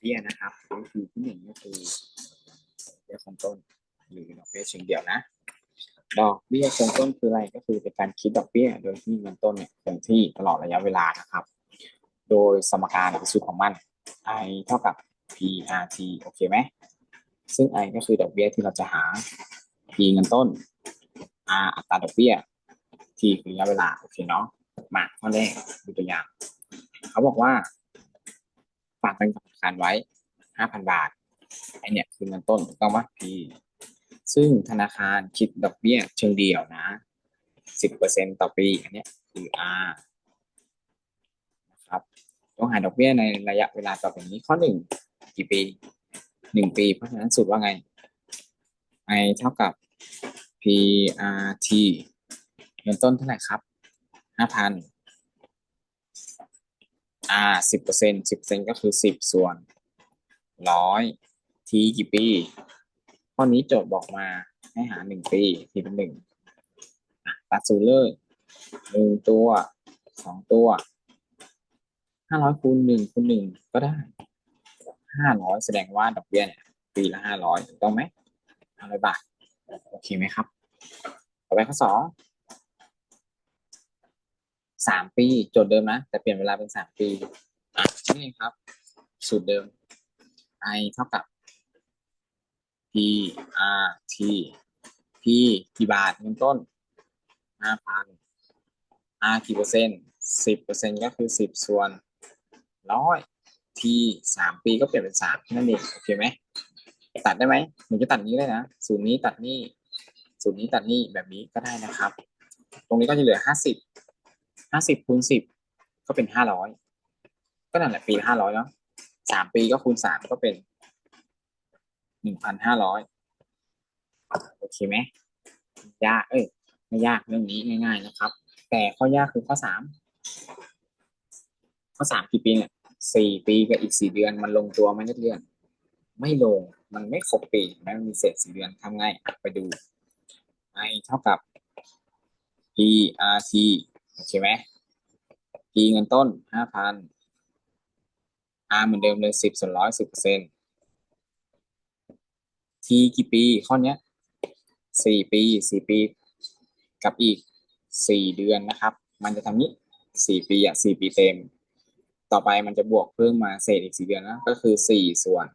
เบี้ยนะครับวิธีที่หนึ่งก็คือดอกเบี้ยคงต้น หรือดอกเบี้ยเชิงเดี่ยวนะ ดอกเบี้ยคงต้นคืออะไรก็คือเป็นการคิดดอกเบี้ย โดยที่เงินต้นเนี่ยคงที่ตลอดระยะเวลานะครับ โดยสมการหรือสูตรของมัน i เท่ากับ PRT โอเคไหมซึ่ง i ก็คือดอกเบี้ยที่เราจะหา p เงินต้น r อัตราดอกเบี้ย t คือระยะเวลาโอเคเนาะมาข้อแรกดูตัวอย่าง เขาบอกว่า ฝากเงินกับธนาคารไว้5,000บาทไอเนี่ยคือเงินต้นถูกต้องปะ P ซึ่งธนาคารคิดดอกเบี้ยเชิงเดี่ยวนะ10%ต่อปี อันเนี้ยคือ R นะครับต้องหาดอกเบี้ยในระยะเวลาต่อไปนี้ข้อหนึ่งกี่ปีหนึ่งปี เพราะฉะนั้นสูตรว่าไง I เท่ากับ PRT เงินต้นเท่าไหร่ครับ 5,000 R สิบเปอร์เซ็นสิบเปอร์เซ็นก็คือสิบส่วนร้อยทีกี่ปี ข้อนี้โจทย์บอกมาให้หาหนึ่งปีทีเป็นหนึ่งตัดศูนย์เลยหนึ่งตัวสองตัวห้าร้อยคูณหนึ่งคูณหนึ่งก็ได้ห้าร้อยแสดงว่าดอกเบี้ยเนี่ยปีละห้าร้อยถูกต้องไหมห้าร้อยบาท โอเคไหมครับ ต่อไปข้อสอง สามปีโจทย์เดิมนะแต่เปลี่ยนเวลาเป็นสามปีอะนี่ครับ สูตรเดิม i เท่ากับ p r t p กี่บาทเงินต้นห้าพัน r กี่เปอร์เซ็นต์สิบเปอร์เซ็นต์ก็คือสิบส่วนร้อย t สามปีก็เปลี่ยนเป็นสามนั่นเองโอเคไหมตัดได้ไหมหนูจะตัดนี้เลยนะสูตรนี้ตัดนี่สูตรนี้ตัดนี่แบบนี้ก็ได้นะครับ ตรงนี้ก็จะเหลือห้าสิบ ห้าสิบคูณสิบก็เป็นห้าร้อยก็นั่นแหละปีห้าร้อยเนาะสามปีก็คูณสามก็เป็นหนึ่งพันห้าร้อยโอเคไหมยากเอ้ยไม่ยากเรื่องนี้ง่าย ๆ นะครับ แต่ข้อยากคือข้อสามข้อสามกี่ปีเนี่ยสี่ปีกับอีกสี่เดือนมันลงตัวไหมนักเรียนไม่ลงมันไม่ครบปีแมันมีเศษสี่เดือนทำไงไปดู i เท่ากับ PRT เคไหม P เงินต้นห้าพัน R เหมือนเดิมเลยสิบส่วนร้อยสิบเปอร์เซ็นต์ T กี่ปีข้อเนี้ยสี่ปีสี่ปี กับอีกสี่เดือนนะครับ มันจะทำนี้สี่ปีอะสี่ปีเต็ม ต่อไปมันจะบวกเพิ่มมาเศษอีกสี่เดือนนะก็คือสี่ส่วน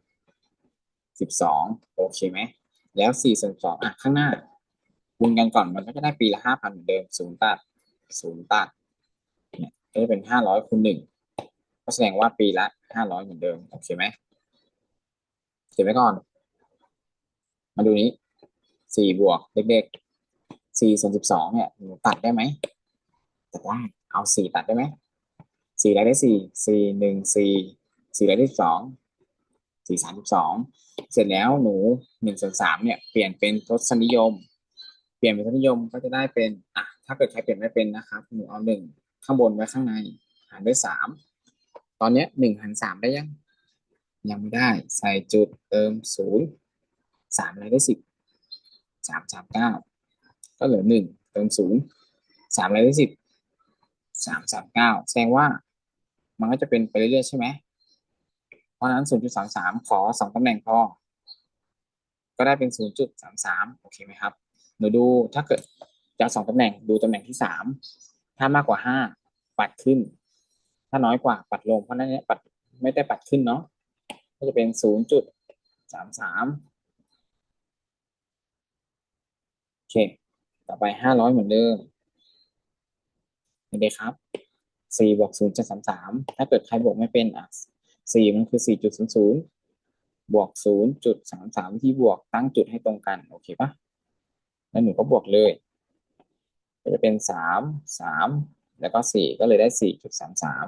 สิบสองโอเคไหม แล้วสี่ส่วนสองอะข้างหน้าคูณกันก่อนมันก็จะได้ปีละห้าพันเหมือนเดิมศูนย์ตัด ศูนย์ตัดเนี่ยก็จะเป็นห้าร้อยคูณหนึ่งก็แสดงว่าปีละห้าร้อยเหมือนเดิมโอเคไหมเขียนไว้ก่อน มาดูนี้สี่บวกเด็กๆสี่ส่วนสิบสองเนี่ยตัดได้ไหมตัดได้เอาสี่ตัดได้ไหมสี่ได้ได้สี่สี่หนึ่งสี่สี่ได้ได้สองสี่สามสิบสองเสร็จแล้วหนูหนึ่งส่วนสามเนี่ยเปลี่ยนเป็นทศนิยม เปลี่ยนเป็นทศนิยมก็จะได้เป็นอะ ถ้าเกิดใครเปลี่ยนไม่เป็นนะครับ หนูเอาหนึ่งข้างบนไว้ข้างใน หารด้วยสาม ตอนนี้หนึ่งหารสามได้ยัง ยังไม่ได้ ใส่จุดเติมศูนย์สามอะไรได้สิบสามสามเก้าก็เหลือหนึ่งเติมศูนย์สามอะไรได้สิบสามสามเก้าแสดงว่ามันก็จะเป็นไปเรื่อยๆใช่ไหม เพราะนั้นศูนย์จุดสามสามขอสองตำแหน่งพอ ก็ได้เป็นศูนย์จุดสามสามโอเคไหมครับหนูดูถ้าเกิด จะสองตำแหน่งดูตำแหน่งที่สามถ้ามากกว่าห้าปัดขึ้น ถ้าน้อยกว่าปัดลงเพราะนั้นเนี้ยปัดไม่ได้ปัดขึ้นเนาะก็จะเป็นศูนย์จุดสามสามโอเค ต่อไปห้าร้อยเหมือนเดิมเห็นไหมครับสี่บวกศูนย์จุดสามสามถ้าเกิดใครบวกไม่เป็นอะสี่มันคือสี่จุดศูนย์ศูนย์บวกศูนย์จุดสามสามที่บวกตั้งจุดให้ตรงกัน โอเคปะแล้วหนูก็บวกเลย ก็จะเป็นสามสามแล้วก็สี่ก็เลยได้สี่จุดสามสาม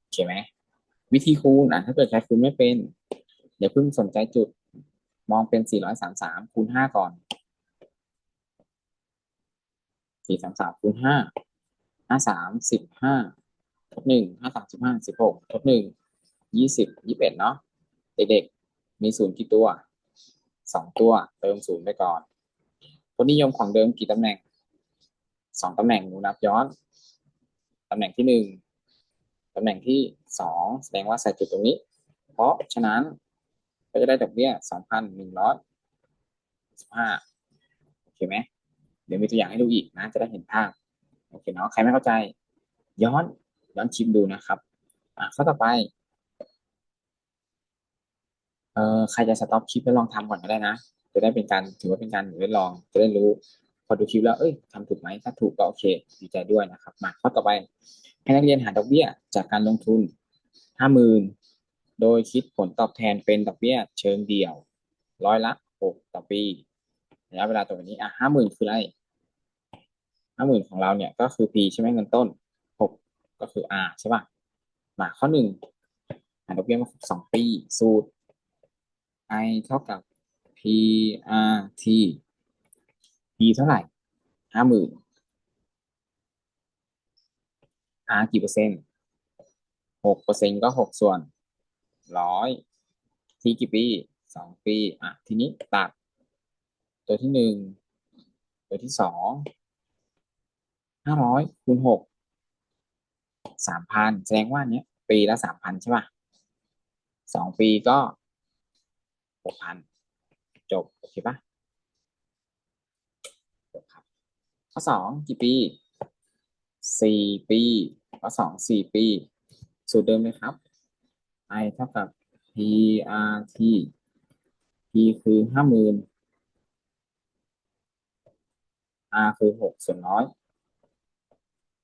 โอเคไหมวิธีคูณอะถ้าเกิดใครคูณไม่เป็นอย่าเพิ่งสนใจจุดมองเป็นสี่ร้อยสามสามคูณห้าก่อนสี่สามสามคูณห้าห้าสามสิบห้าทดหนึ่งห้าสามสิบห้าสิบหกทดหนึ่งยี่สิบยี่สิบเอ็ดเนาะเด็กๆมีศูนย์กี่ตัวสองตัวเติมศูนย์ไปก่อน ทศนิยมของเดิมกี่ตำแหน่งสองตำแหน่งหนูนับย้อนตำแหน่งที่หนึ่งตำแหน่งที่สองแสดงว่าใส่จุดตรงนี้ เพราะฉะนั้นก็จะได้ดอกเบี้ยสองพันหนึ่งร้อยสิบห้าโอเคไหมเดี๋ยวมีตัวอย่างให้ดูอีกนะ จะได้เห็นภาพโอเคเนาะใครไม่เข้าใจ ย้อนย้อนชิมดูนะครับอะข้อต่อไปเออใครจะสต็อปคลิปแล้วลองทำก่อนก็ได้นะ จะได้เป็นการถือว่าเป็นการทดลอง จะได้รู้ พอดูคลิปแล้วเอ้ยทำถูกไหมถ้าถูกก็โอเคดีใจด้วยนะครับ มาข้อต่อไปให้นักเรียนหาดอกเบี้ยจากการลงทุนห้าหมื่นโดยคิดผลตอบแทนเป็นดอกเบี้ยเชิงเดี่ยวร้อยละหกต่อปีระยะเวลาตัวนี้อะห้าหมื่นคืออะไรห้าหมื่นของเราเนี่ยก็คือ P ใช่ไหมเงินต้นหกก็คือ R ใช่ป่ะมาข้อหนึ่งหาดอกเบี้ยมาสองปี สูตร I เท่ากับ P R T P เท่าไหร่ห้าหมื่น R กี่เปอร์เซ็นต์หกเปอร์เซ็นต์ก็หกส่วนร้อย T กี่ปีสองปี อะ ทีนี้ตัด ตัวที่หนึ่งตัวที่สองห้าร้อยคูณหกสามพันแสดงว่าเนี้ย ปีละสามพันใช่ป่ะสองปีก็หกพัน จบ โอเคป่ะจบครับ ข้อสองกี่ปีสี่ปี ข้อสองสี่ปี สูตรเดิมเลยครับ i เท่ากับ p r t p คือห้าหมื่น r คือหกส่วนน้อย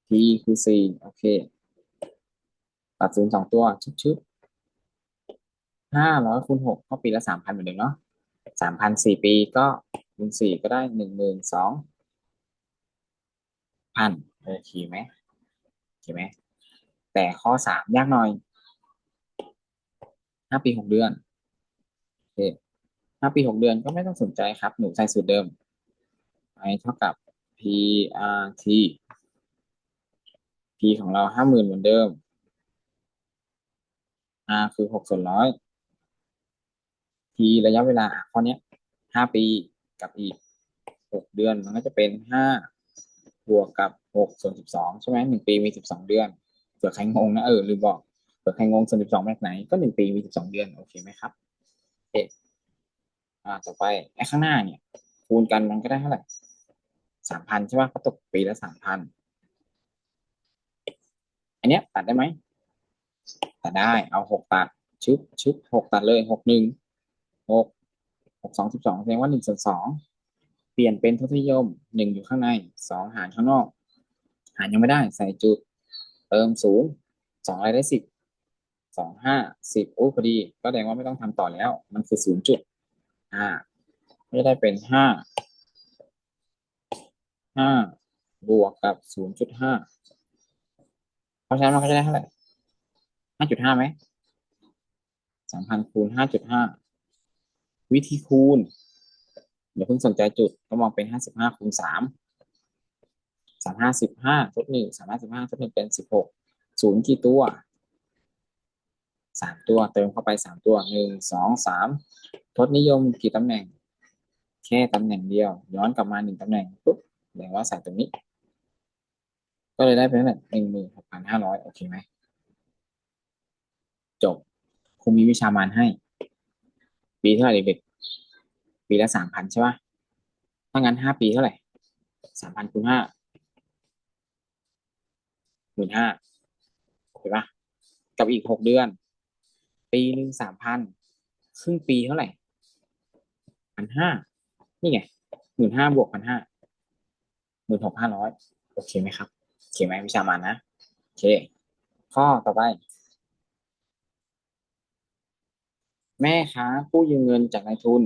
t คือสี่โอเค ตัดศูนย์สองตัวชึบชึบห้าร้อยคูณหกก็ปีละสามพันเหมือนเดิมเนาะ สามพันสี่ปีก็คูณสี่ก็ได้หนึ่งหมื่นสองพันโอเคไหมโอเคไหมแต่ข้อสามยากหน่อยห้าปีหกเดือนโอเคห้าปีหกเดือนก็ไม่ต้องสนใจครับ หนูใส่สูตรเดิม i เท่ากับ p r t p ของเราห้าหมื่นเหมือนเดิม r คือหกส่วนร้อย t ระยะเวลาข้อนี้ห้าปีกับอีกหกเดือนมันก็จะเป็นห้าบวกกับหกส่วนสิบสองใช่ไหมหนึ่งปีมีสิบสองเดือนเผื่อใครงงนะเออลืมบอกเผื่อใครงงส่วนสิบสองแบบไหนก็หนึ่งปีมีสิบสองเดือนโอเคไหมครับโอเคอ่าต่อไปไอ้ข้างหน้าเนี่ย คูณกันมันก็ได้เท่าไหร่สามพันใช่ป่ะก็ตกปีละสามพันอันเนี้ยตัดได้ไหมตัดได้เอาหกตัดชึบชึบหกตัดเลยหกหนึ่ง หกหกสองสิบสองแสดงว่าหนึ่งส่วนสองเปลี่ยนเป็นทศนิยมหนึ่งอยู่ข้างในสองหารข้างนอก หารยังไม่ได้ใส่จุด เติมศูนย์สองอะไรได้สิบสองห้าสิบโอ้พอดี ก็แสดงว่าไม่ต้องทำต่อแล้ว มันคือศูนย์จุดห้าไม่ได้เป็นห้าห้าบวกกับศูนย์จุดห้าเพราะฉะนั้นมันก็จะได้เท่าไหร่ห้าจุดห้าไหมสามพันคูณห้าจุดห้า วิธีคูณอย่าเพิ่งสนใจจุดก็มองเป็นห้าสิบห้าคูณสามสามห้าสิบห้าทดหนึ่งสามห้าสิบห้าทดหนึ่งเป็นสิบหกศูนย์กี่ตัวสามตัวเติมเข้าไปสามตัวหนึ่งสองสามทดนิยมกี่ตำแหน่ง แค่ตำแหน่งเดียว ย้อนกลับมาหนึ่งตำแหน่งปุ๊บแสดงว่าใส่ตรงนี้ ก็เลยได้เป็นเท่าไหร่หนึ่งหมื่นหกพันห้าร้อยโอเคไหมจบครูมีวิชามานให้ ปีเท่าไหร่เด็กๆปีละสามพันใช่ปะถ้างั้นห้าปีเท่าไหร่สามพันคูณห้าหมื่นห้าโอเคปะกับอีกหกเดือน ปีหนึ่งสามพันครึ่งปีเท่าไหร่พันห้านี่ไงหมื่นห้าบวกพันห้าหมื่นหกห้าร้อยโอเคไหมครับโอเคไหมวิชามานนะโอเค ข้อต่อไป แม่ค้ากู้ยืมเงินจากนายทุน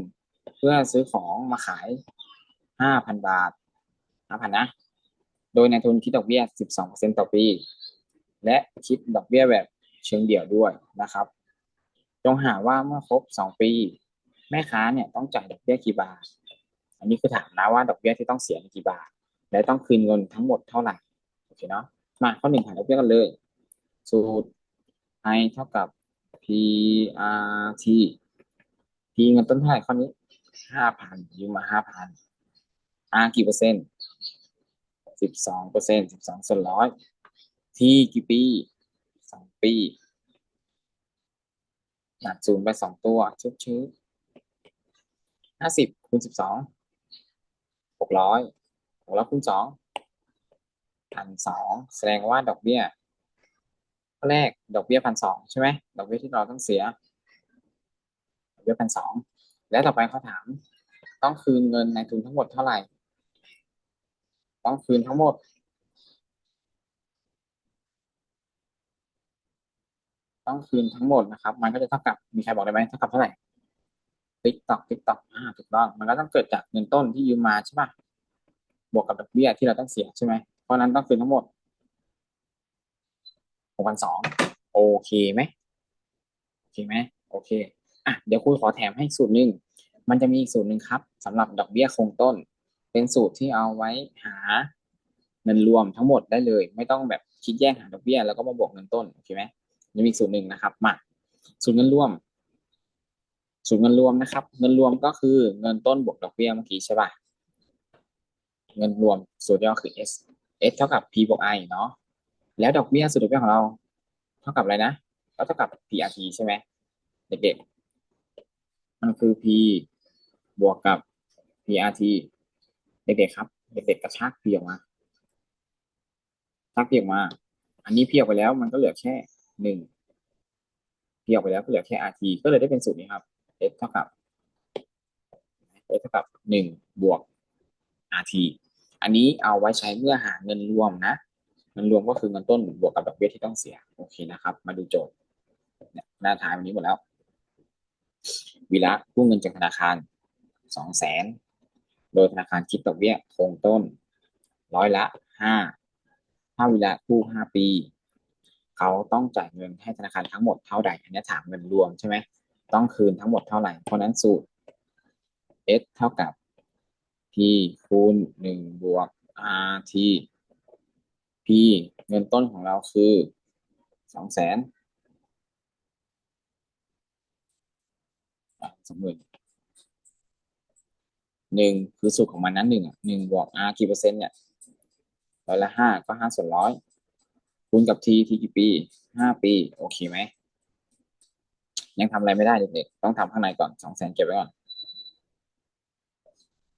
เพื่อซื้อของมาขายห้าพันบาทห้าพันนะ โดยนายทุนคิดดอกเบี้ยสิบสองเปอร์เซ็นต่อปี และคิดดอกเบี้ยแบบเชิงเดี่ยวด้วยนะครับ จงหาว่าเมื่อครบสองปี แม่ค้าเนี่ยต้องจ่ายดอกเบี้ยกี่บาท อันนี้คือถามนะว่าดอกเบี้ยที่ต้องเสียกี่บาท และต้องคืนเงินทั้งหมดเท่าไหร่ โอเคเนาะ มาข้อหนึ่งหาดอกเบี้ยกันเลย สูตร i เท่ากับ p r t p เงินต้นเท่าไหร่ข้อนี้ห้าพันยืมมาห้าพัน r กี่เปอร์เซ็นต์สิบสองเปอร์เซ็นต์สิบสองส่วนร้อย t กี่ปีสองปีตัดศูนย์ไปสองตัวชุบชื้อห้าสิบคูณสิบสองหกร้อยหกร้อยคูณสองพันสองแสดงว่าดอกเบี้ย ข้อแรกดอกเบี้ยพันสองใช่ไหมดอกเบี้ยที่เราต้องเสียดอกเบี้ยพันสองแล้วต่อไปเขาถาม ต้องคืนเงินในทุนทั้งหมดเท่าไหร่ ต้องคืนทั้งหมดต้องคืนทั้งหมดนะครับ มันก็จะเท่ากับมีใครบอกได้ไหมเท่ากับเท่าไหร่ติ๊กตอกติ๊กตอกอ่าถูกต้องมันก็ต้องเกิดจากเงินต้นที่ยืมมาใช่ปะบวกกับดอกเบี้ยที่เราต้องเสียใช่ไหมเพราะนั้นต้องคืนทั้งหมด กพันสองโอเคไหมโอเคไหมโอเคอะเดี๋ยวครูขอแถมให้สูตรหนึ่งมันจะมีอีกสูตรหนึ่งครับสำหรับดอกเบี้ยคงต้น เป็นสูตรที่เอาไว้หาเงินรวมทั้งหมดได้เลย ไม่ต้องแบบคิดแยกหาดอกเบี้ยแล้วก็มาบวกเงินต้นโอเคไหมยังมีสูตรหนึ่งนะครับมาสูตรเงินรวม สูตรเงินรวมนะครับ เงินรวมก็คือเงินต้นบวกดอกเบี้ยเมื่อกี้ใช่ป่ะเงินรวมสูตรย่อคือ s s เท่ากับ p บวก i เนาะ แล้วดอกเบี้ยสูตรดอกเบี้ยของเรา เท่ากับอะไรนะก็เท่ากับ prt ใช่ไหมเด็กๆมันคือ p บวกกับ prt เด็กๆครับ เด็กๆกระชาก p ออกมาชัก p ออกมา อันนี้ p ออกไปแล้ว มันก็เหลือแค่หนึ่ง p ออกไปแล้วก็เหลือแค่ rt ก็เลยได้เป็นสูตรนี้ครับ s เท่ากับ s เท่ากับหนึ่งบวก rt อันนี้เอาไว้ใช้เมื่อหาเงินรวมนะ เงินรวมก็คือเงินต้นบวกกับดอกเบี้ยที่ต้องเสียโอเคนะครับ มาดูโจทย์เนี่ยหน้าท้ายวันนี้หมดแล้ววีระกู้เงินจากธนาคารสองแสนโดยธนาคารคิดดอกเบี้ยคงต้น ร้อยละห้าถ้าวีระกู้ห้าปี เขาต้องจ่ายเงินให้ธนาคารทั้งหมดเท่าใดอันนี้ถามเงินรวมใช่ไหมต้องคืนทั้งหมดเท่าไหร่เพราะนั้นสูตร s เท่ากับ p คูณหนึ่งบวก rt เงินต้นของเราคือสองแสนสองหมื่นหนึ่งคือสูตรของมันนั้นหนึ่งอะหนึ่งบวก r กี่เปอร์เซ็นต์เนี่ยร้อยละห้าก็ห้าส่วนร้อยคูณกับ t t กี่ปีห้าปี โอเคไหม ยังทำอะไรไม่ได้เด็กๆต้องทำข้างในก่อนสองแสนเก็บไว้ก่อน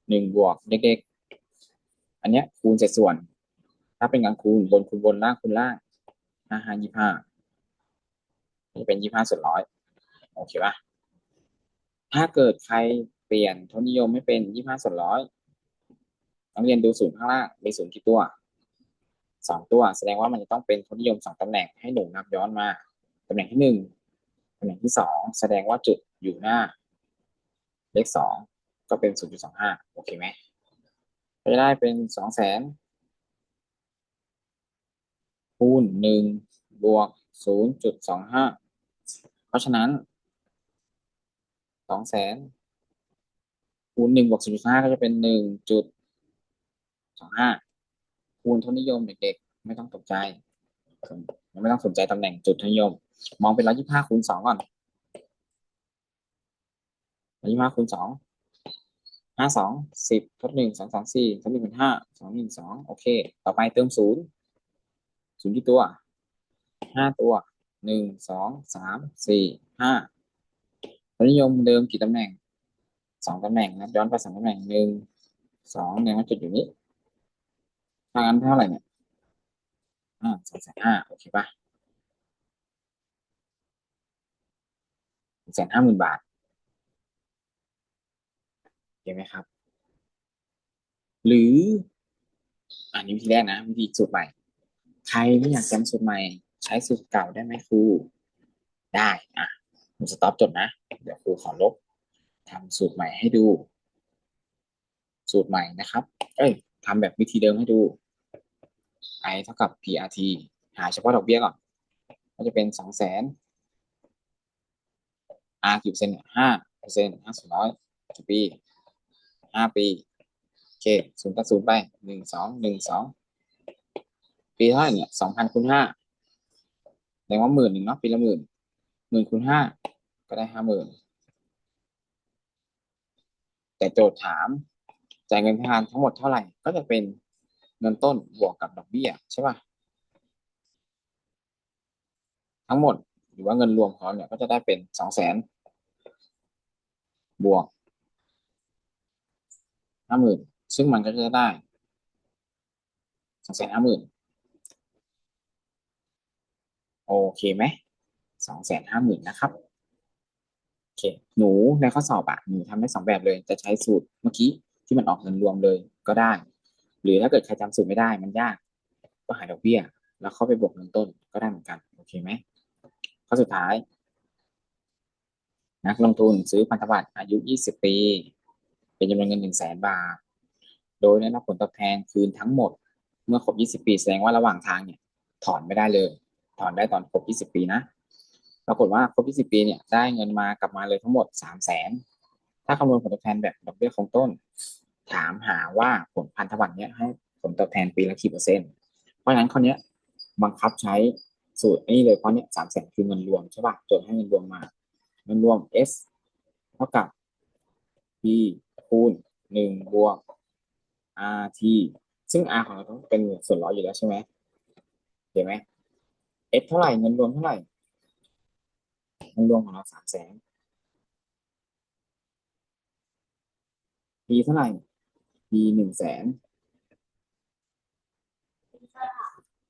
หนึ่งบวกเด็กๆอันเนี้ยคูณเศษส่วน ถ้าเป็นการคูณบนคูณบนล่างคูณล่างห้าห้ายี่ห้าจะเป็นยี่ห้าส่วนร้อยโอเคป่ะถ้าเกิดใครเปลี่ยนทศนิยมไม่เป็นยี่ห้าส่วนร้อยนักเรียนดูศูนย์ข้างล่างมีศูนย์กี่ตัวสองตัว แสดงว่ามันจะต้องเป็นทศนิยมสองตำแหน่งให้หนูนับย้อนมาตำแหน่งที่หนึ่งตำแหน่งที่สองแสดงว่าจุดอยู่หน้า เลขสองก็เป็นศูนย์จุดสองห้าโอเคไหมก็จะได้เป็นสองแสน คูณหนึ่งบวกศูนย์จุดสองห้าเพราะฉะนั้นสองแสนคูณหนึ่งบวกศูนย์จุดห้าก็จะเป็นหนึ่งจุดสองห้าคูณทุนนิยมเด็กๆ ไม่ต้องตกใจไม่ต้องสนใจตำแหน่งจุดทุนนิยม มองเป็นร้อยยี่ห้าคูณสองก่อนร้อยยี่ห้าคูณสองห้าสองสิบทดหนึ่งสองสองสี่ทดหนึ่งเป็นห้าสองหนึ่งสองโอเค ต่อไปเติมศูนย์ ศูนย์กี่ตัวห้าตัวหนึ่งสองสามสี่ห้าทศนิยมเดิมกี่ตำแหน่งสองตำแหน่งนะย้อนไปสองตำแหน่งหนึ่งสองเนี่ยมันจุดอยู่นี้ถ้างั้นเท่าไหร่เนี่ยอ่าสองแสนห้าโอเคป่ะแสนห้าหมื่นบาทเห็นไหมครับ หรือ อันนี้วิธีแรกนะ วิธีสูตรใหม่ ใครไม่อยากจำสูตรใหม่ ใช้สูตรเก่าได้ไหมครู ได้อะผมสต็อปจดนะ เดี๋ยวครูขอลบทำสูตรใหม่ให้ดู สูตรใหม่นะครับ เอ้ยทำแบบวิธีเดิมให้ดู i เท่ากับ prt หาเฉพาะดอกเบี้ยก่อน ก็จะเป็นสองแสน r กี่เปอร์เซ็นต์ห้าเปอร์เซ็นต์ห้าสิบร้อยกี่ปีห้าปี โอเคศูนย์ตัดศูนย์ไปหนึ่งสองหนึ่งสอง ปีเท่าไหร่เนี่ยสองพันคูณห้าแสดงว่าหมื่นหนึ่งเนาะปีละหมื่นหมื่นคูณห้าก็ได้ห้าหมื่นแต่โจทย์ถามจ่ายเงินธนาคารทั้งหมดเท่าไหร่ ก็จะเป็นเงินต้นบวกกับดอกเบี้ยใช่ป่ะทั้งหมดหรือว่าเงินรวมของเขาเนี่ยก็จะได้เป็นสองแสนบวกห้าหมื่นซึ่งมันก็จะได้สองแสนห้าหมื่น โอเคไหมสองแสนห้าหมื่นนะครับโอเคหนูในข้อสอบอะหนูทำได้สองแบบเลยจะใช้สูตรเมื่อกี้ที่มันออกเงินรวมเลยก็ได้ หรือถ้าเกิดใครจำสูตรไม่ได้มันยากก็หาดอกเบี้ย แล้วเข้าไปบวกเงินต้นก็ได้เหมือนกันโอเคไหมข้อสุดท้าย นักลงทุนซื้อพันธบัตรอายุ 20 ปี เป็นจำนวนเงิน 1 0 0 0 0แสนบาท โดยได้รับผลตอบแทนคืนทั้งหมด เมื่อครบ 20 ปีแสดงว่าระหว่างทางเนี่ย ถอนไม่ได้เลย ถอนได้ตอนครบ20ปีนะปรากฏว่าครบ20ปีเนี่ยได้เงินมากลับมาเลยทั้งหมด3 0 0แสนถ้าคำนวณผลตอบแทนแบบดอกเบี้ยคงต้น ถามหาว่าผลพันธบัตรเนี่ยให้ผลตอบแทนปีละกี่เปอร์เซ็นต์เพราะฉะนั้นข้อเนี้ยบังคับใช้สูตรนี้เลยเพราะเนี้ยสามแสนคือเงินรวมใช่ป่ะโจทย์ให้เงินรวมมา เงินรวม S เท่ากับ P คูณหนึ่งบวก RT ซึ่ง R ของเราต้องเป็นส่วนร้อยอยู่แล้วใช่ไหมเห็นไหม S เท่าไหร่เงินรวมเท่าไหร่เงินรวมของเราสามแสน P เท่าไหร่ P หนึ่งแสน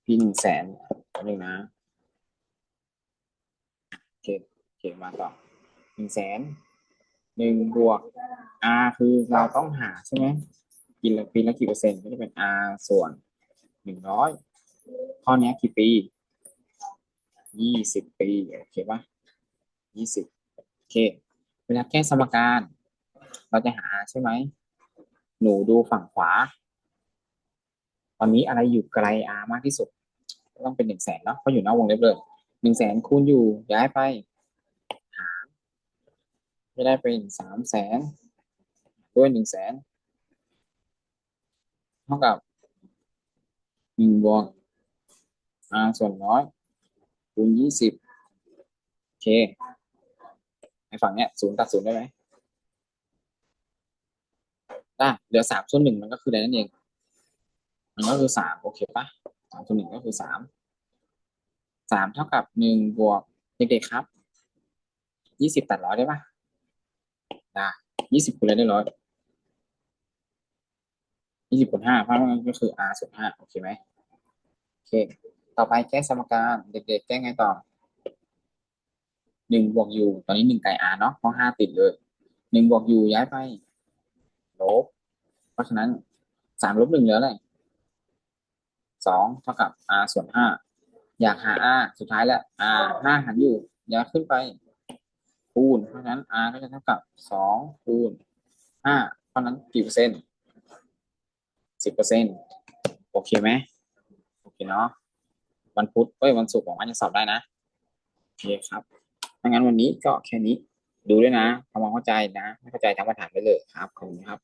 P หนึ่งแสนหนึ่งนะโอเคโอเคมาต่อหนึ่งแสนหนึ่งบวก R คือเราต้องหาใช่ไหมปีละปีละกี่เปอร์เซ็นต์ก็จะเป็น R ส่วนหนึ่งร้อยข้อนี้กี่ปี ยี่สิบปีโอเคปะยี่สิบโอเค เวลาแก้สมการ เราจะหาใช่ไหม หนูดูฝั่งขวา ตอนนี้อะไรอยู่ไกล R มากที่สุด ต้องเป็นหนึ่งแสนเนาะเพราะอยู่นอกวงเล็บเลยหนึ่งแสนคูณอยู่ย้ายไปหารจะได้เป็นสามแสนด้วยหนึ่งแสนเท่ากับหนึ่งบวก r ส่วนน้อย คูณยี่สิบโอเคในฝั่งเนี้ยศูนย์ตัดศูนย์ได้ไหมได้เหลือสามส่วนหนึ่งมันก็คืออะไรนั่นเอง มันก็คือสามโอเคปะสามส่วนหนึ่งก็คือสามสามเท่ากับหนึ่งบวกเด็กๆครับยี่สิบตัดร้อยได้ปะได้ยี่สิบคูณอะไรได้ร้อยยี่สิบคูณห้าเพราะมันก็คือ r ส่วนห้าโอเคไหมโอเค ต่อไปแก้สมการเด็กๆแก้ไงต่อหนึ่งบวก u ตอนนี้หนึ่งไก่ r เนาะเพราะห้าติดเลยหนึ่งบวก u ย้ายไปลบเพราะฉะนั้นสามลบหนึ่งเหลืออะไรสองเท่ากับ r ส่วนห้าอยากหา r สุดท้ายแล้ว r ห้าหันอยู่ย้ายขึ้นไป คูณ เพราะฉะนั้น r ก็จะเท่ากับสองคูณห้าเพราะฉะนั้นกี่เปอร์เซ็นต์สิบเปอร์เซ็นต์โอเคไหมโอเคเนาะ วันพุธเอ้ยวันศุกร์ของวันจะสอบได้นะโอเคครับถ้างั้นวันนี้ก็แค่นี้ ดูด้วยนะทำความเข้าใจนะไม่เข้าใจทำมาถามได้เลยครับขอบคุณครับ